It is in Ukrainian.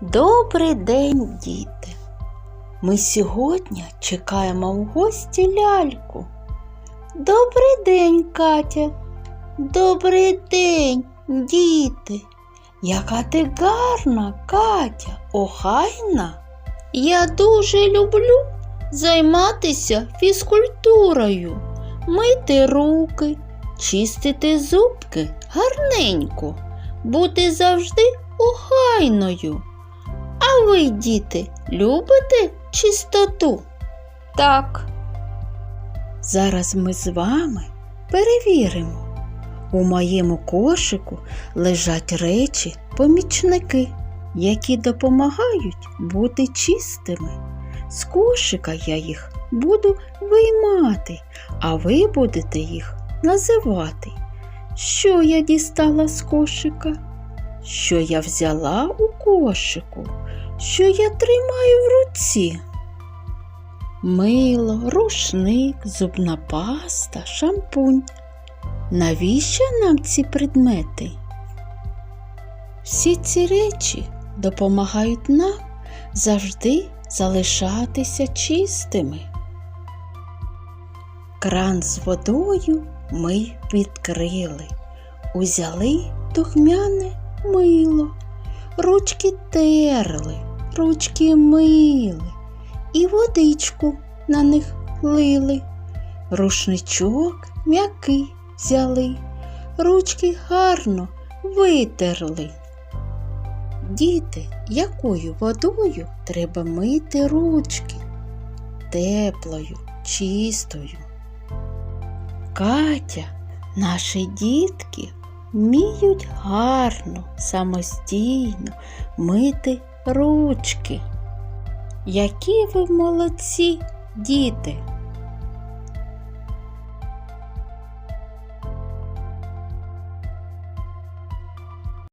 Добрий день, діти! Ми сьогодні чекаємо в гості ляльку. Добрий день, Катя. Добрий день, діти. Яка ти гарна, Катя, охайна. Я дуже люблю займатися фізкультурою, мити руки, чистити зубки гарненько, бути завжди охайною. А ви, діти, любите чистоту? Так. Зараз ми з вами перевіримо. У моєму кошику лежать речі помічники, які допомагають бути чистими. З кошика я їх буду виймати, а ви будете їх називати. Що я дістала з кошика? Що я взяла у кошику? Що я тримаю в руці? Мило, рушник, зубна паста, шампунь. Навіщо нам ці предмети? Всі ці речі допомагають нам завжди залишатися чистими. Кран з водою ми відкрили, узяли духмяне мило, ручки терли, ручки мили і водичку на них лили. Рушничок м'який взяли, ручки гарно витерли. Діти, якою водою треба мити ручки? Теплою, чистою. Катя, наші дітки вміють гарно, самостійно мити ручки. Які ви молодці, діти!